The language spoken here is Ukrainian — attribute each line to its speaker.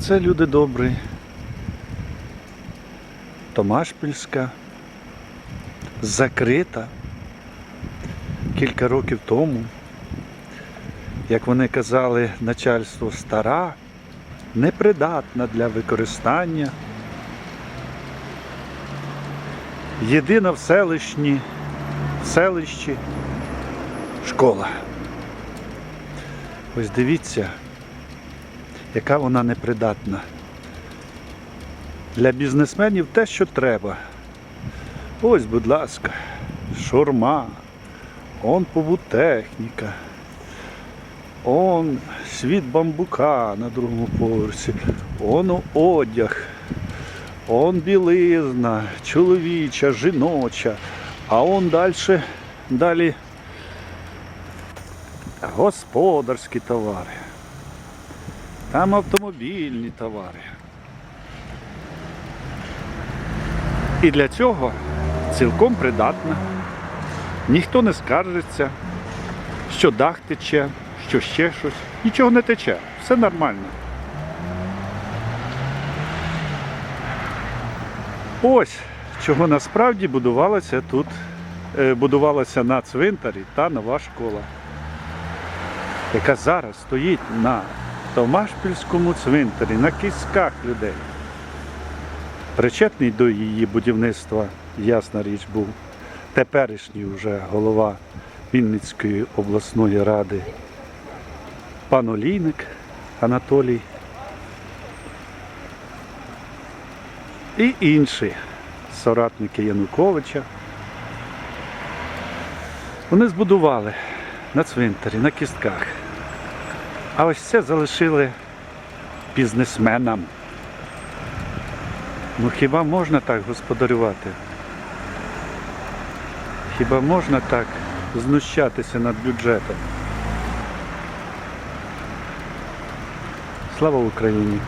Speaker 1: це люди добрі. Томашпільська закрита кілька років тому. Як вони казали, начальство стара, непридатна для використання. Єдина в селищні, в селищі школа. Ось дивіться, яка вона непридатна. Для бізнесменів те, що треба. Ось, будь ласка, шурма, он побутехніка, он світ бамбука на другому поверсі, он одяг, он білизна, чоловіча, жіноча, а он далі, далі господарські товари. Там автомобільні товари. І для цього цілком придатна. Ніхто не скаржиться, що дах тече, що ще щось. Нічого не тече, все нормально. Ось чого насправді будувалося тут, е, будувалася на цвинтарі та нова школа, яка зараз стоїть на Томашпільському цвинтарі, на кістках людей. Причетний до її будівництва, ясна річ, був теперішній вже голова Вінницької обласної ради пан Олійник Анатолій і інші соратники Януковича. Вони збудували на цвинтарі, на кістках. А ось це залишили бізнесменам. Ну хіба можна так господарювати? Хіба можна так знущатися над бюджетом? Слава Україні!